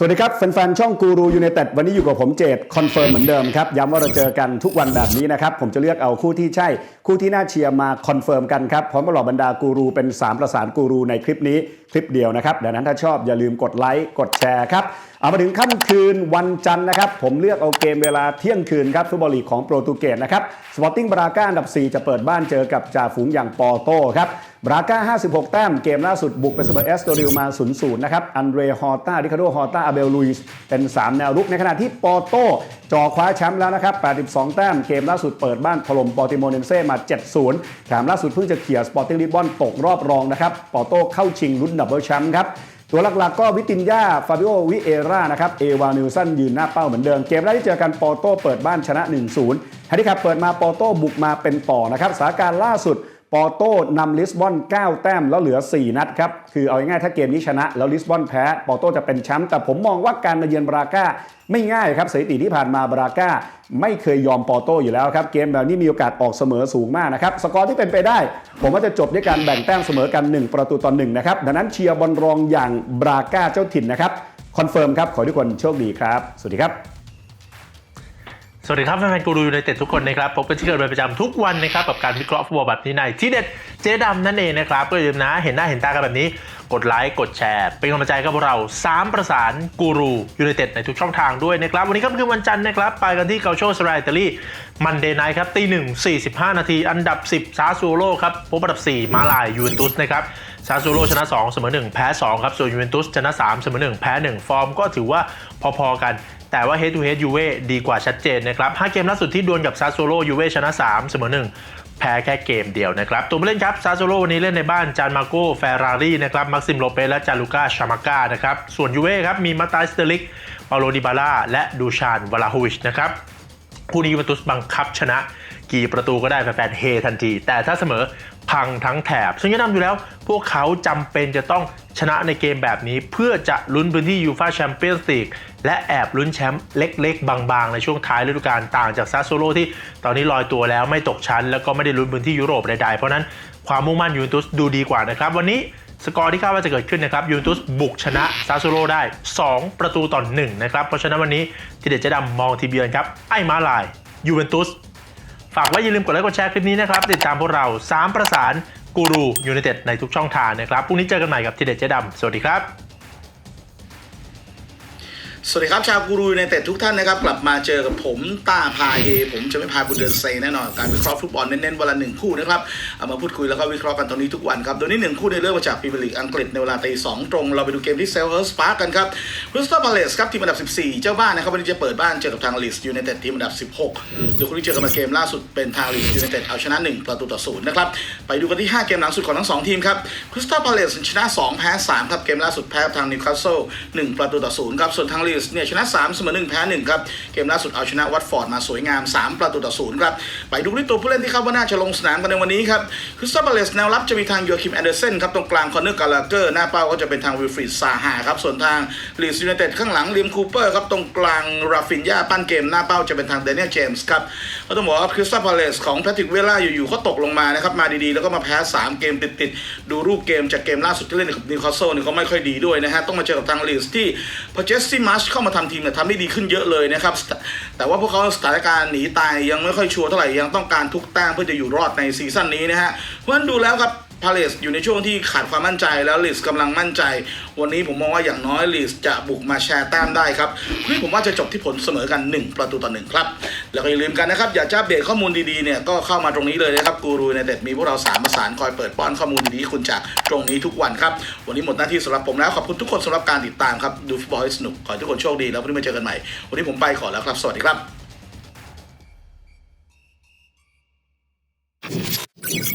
สวัสดีครับแฟนๆช่องกูรูยูเนเต็ดวันนี้อยู่กับผมเจดคอนเฟิร์มเหมือนเดิมครับ ย้ำว่าเราเจอกันทุกวันแบบนี้นะครับ ผมจะเลือกเอาคู่ที่ใช่ คู่ที่น่าเชียร์มาคอนเฟิร์มกันครับ พร้อมกับหล่าบรรดากูรูเป็น 3 ประสานกูรูในคลิปนี้ คลิปเดียวนะครับ ดังนั้นถ้าชอบอย่าลืมกดไลค์กดแชร์ครับเอามาถึงค่ำคืนวันจันทร์นะครับ ผมเลือกเอาเกมเวลาเที่ยงคืนครับฟุตบอลลีกของโปรตุเกสนะครับสปอร์ติ้งบราก้าอันดับ 4 จะเปิดบ้านเจอกับจ่าฝูงอย่างปอโต้ครับบราก้า 56 แต้ม เกมล่าสุดบุกไปเสมอเอสโตริลมา 0-0 นะครับ อันเดรฮอร์ต้าริคาโดฮอร์ต้าอาเบลลุยส์เป็น 3 แนวรุก ในขณะที่ปอโต้จ่อคว้าแชมป์แล้วนะครับ 82 แต้ม เกมล่าสุดเปิดบ้านถล่มปอติโมเนนเซ่มา 7-0 แถมล่าสุดเพิ่งจะเขี่ยสปอร์ติ้งลิบอนตกรอบรองนะครับ ปอโต้เข้าชิงลุ้นดับเบิลแชมป์ครับ ตัวหลักๆก็วิตินยาฟาบิโอวิเอรานะครับ เอวานิลสันยืนหน้าเป้าเหมือนเดิม เกมแรกที่เจอกันปอโต้เปิดบ้านชนะ 1-0ฮันดิครับเปิดมาปอโต้บุกมาเป็นต่อนะครับสถานการณ์ล่าสุดปอโต้นำลิสบอน 9 แต้ม แล้วเหลือ 4 นัดครับ คือเอาง่ายๆถ้าเกมนี้ชนะ แล้วลิสบอนแพ้ ปอโต้จะเป็นแชมป์แต่ผมมองว่าการมาเยือนบราก้า ไม่ง่ายครับสถิติที่ผ่านมาบราก้าไม่เคยยอมปอโต้อยู่แล้วครับ เกมแบบนี้มีโอกาสออกเสมอสูงมากนะครับ สกอร์ที่เป็นไปได้ ผมว่าจะจบด้วยการแบ่งแต้มเสมอกัน 1 ประตูต่อ1นะครับ ดังนั้นเชียร์บอลรองอย่างบราก้าเจ้าถิ่นนะครับ คอนเฟิร์มครับ ขอทุกคนโชคดีครับ สวัสดีครับ สวัสดีครับแฟนๆกูรูยูไนเต็ดทุกคนนะครับพบกันที่เกิดเป็นประจำทุกวันนะครับกับการวิเคราะห์ฟุตบอลแบบนี้ในที่เด็ดเจ๊ดำนั่นเองนะครับก็อย่าลืมนะเห็นหน้าเห็นตากันแบบนี้ กดไลค์ กดแชร์ เป็นกำลังใจกับพวกเรา 3 ประสานกูรูยูไนเต็ดในทุกช่องทางด้วยนะครับ วันนี้ก็คือวันจันทร์นะครับ ไปกันที่เกาโชสไรอิตาลีมันเดย์ไนท์ครับตีหนึ่งสี่สิบห้านาที อันดับ 10 ซาซูโร่ครับ พบอันดับ 4 มาลายยูเวนตุสนะครับซาซูโร่ชนะ 2 เสมอ 1 แพ้ 2 ครับ ส่วนยูเวนตุสชนะ 3 เสมอ 1 แพ้ 1 ฟอร์มก็ถือว่าพอๆกัน แต่ว่า head to head ยูเว่ดีกว่าชัดเจนนะครับ5เกมล่าสุดที่ดวลกับซาโซโลยูเว่ชนะ 3 เสมอ 1 แพ้แค่เกมเดียวนะครับ ตัวผู้เล่นครับซาโซโลวันนี้เล่นในบ้านจานมาโกเฟรารี่นะครับมักซิมโลเปสและจาลูก้าชามาก้านะครับ ส่วนยูเว่ครับมีมาตาสเตลิกปาโลดิบาล่าและดูชานวลาโฮวิชนะครับคู่นี้ยูเวนตุสบังคับชนะกี่ประตูก็ได้แฟนๆเฮทันที แต่ถ้าเสมอพังทั้งแถบ ซึ่งแนะนำอยู่แล้ว พวกเขาจำเป็นจะต้องชนะในเกมแบบนี้ เพื่อจะลุ้นพื้นที่ยูฟาแชมเปี้ยนส์ลีกและแอบลุ้นแชมป์เล็กๆ บางๆ ในช่วงท้ายฤดูกาลต่างจากซาโซโลที่ตอนนี้ลอยตัวแล้วไม่ตกชั้น แล้วก็ไม่ได้ลุ้นพื้นที่ยุโรปใดๆ เพราะนั้นความมุ่งมั่นยูเวนตุสดูดีกว่านะครับ วันนี้ สกอร์ที่คาดว่าจะเกิดขึ้นนะครับยูเวนตุสบุกชนะซาซูโรได้ 2 ประตูต่อ1นะครับ เพราะฉะนั้นวันนี้ทีเด็ดจะดำมองทีเบียนครับ ไอ้มาลายยูเวนตุสฝากไว้อย่าลืมกดไลค์กดแชร์คลิปนี้นะครับ ติดตามพวกเรา 3 ประสานกูรูยู i นเต็ดในทุกช่องทางนะครับพรุ่งนี้เจอกันใหม่กับทีเด็ดเจดำสวัสดีครับ สวัสดีครับชาวกูรูในเต็ดทุกท่านนะครับกลับมาเจอกับผมต้าพาเฮผมจะไม่พาคุณเดินเซแน่นอนการวิเคราะห์ฟุตบอลเน้นๆวันละหนึ่งคู่นะครับเอามาพูดคุยแล้วก็วิเคราะห์กันตรงนี้ทุกวันครับโดยนี้หนึ่งคู่ในเรื่องมาจากพรีเมียร์ลีกอังกฤษในเวลาตีสองตรง เราไปดูเกมที่เซลเฮอร์สปาร์กกันครับ คริสตัลพาเลสครับทีมอันดับ 14 เจ้าบ้านนะครับวันนี้จะเปิดบ้านเจอกับทางลีสยูไนเต็ดทีมอันดับ 16โดยคู่ที่เจอกันมาเกมล่าสุดเป็นทางลีสยูไนเต็ดเอาชนะ 1 ประตูต่อศูนย์นะครับไปดูกันที่ 5 เกมหลังสุดของทั้งสองทีมครับคริสตัลพาเลสชนะ 2 แพ้ 3 ครับเกมล่าสุดแพ้ทางนิวคาสเซิล1ประตูต่อศูนย์ครับส่วนทางลีสเนี่ยชนะ 3 เสมอ1แพ้1ครับเกมล่าสุดเอาชนะวัตฟอร์ดมาสวยงาม 3 ประตูต่อศูนย์ครับไปดูที่ตัวผู้เล่นที่คาดว่าน่าจะลงสนามกันในวันนี้ครับคริสตัลพาเลสแนวรับจะมีทางโยคิมแอนเดอร์เซนครับตรงกลางคอนเนอร์กาลาเกอร์หน้าเป้าก็จะเป็นทางวิลฟรีดซาฮาครับส่วนทางลีสยูไนเต็ดข้างหลังลิมคูเปอร์ครับตรงกลางราฟินยาปั้นเกมหน้าเป้าจะเป็นทางเดน i น l เจมส์ครับก็ต้องบอกว่าคริสตัลพาเลสของแพทริกเวล่าอยู่ๆก็ตกลงมานะครับมาดีๆ แล้วก็มาแพ้ 3 เกมติดๆ ดูรูปเกมจากเกมล่าสุดที่เล่นกับนิวคาสเซิลนี่ยก็ไม่ค่อยดีด้วยนะฮะต้องมาเจอกับทางลีสที่พอเจสซี่มาร์ชเข้ามาทำทีมเนี่ยทำได้ดีขึ้นเยอะเลยนะครับแต่ว่าพวกเขาสถานการณ์หนีตายยังไม่ค่อยชัวร์เท่าไหร่ยังต้องการทุกแต้มเพื่อจะอยู่รอดในซีซั่นนี้นะฮะเพราะฉะนั้นดูแล้วครับ พาเลสอยู่ในช่วงที่ขาดความมั่นใจแล้วลิสกำลังมั่นใจ วันนี้ผมมองว่าอย่างน้อยลิสจะบุกมาแชร์แต้มได้ครับนี่ผมว่าจะจบที่ผลเสมอกัน 1 ประตูต่อหนึ่งครับ แล้วก็อย่าลืมกันนะครับ อยากจะอัปเดตข้อมูลดีๆเนี่ยก็เข้ามาตรงนี้เลยนะครับกูรูในเด็ดมีพวกเราสามประสานคอยเปิดป้อนข้อมูลดีๆคุณจากตรงนี้ทุกวันครับวันนี้หมดหน้าที่สำหรับผมแล้วขอบคุณทุกคนสำหรับการติดตามครับดูฟุตบอลให้สนุกขอให้ทุกคนโชคดีแล้ววันนี้มาเจอกันใหม่วันนี้ผมไปขอแล้วครับ สวัสดีครับ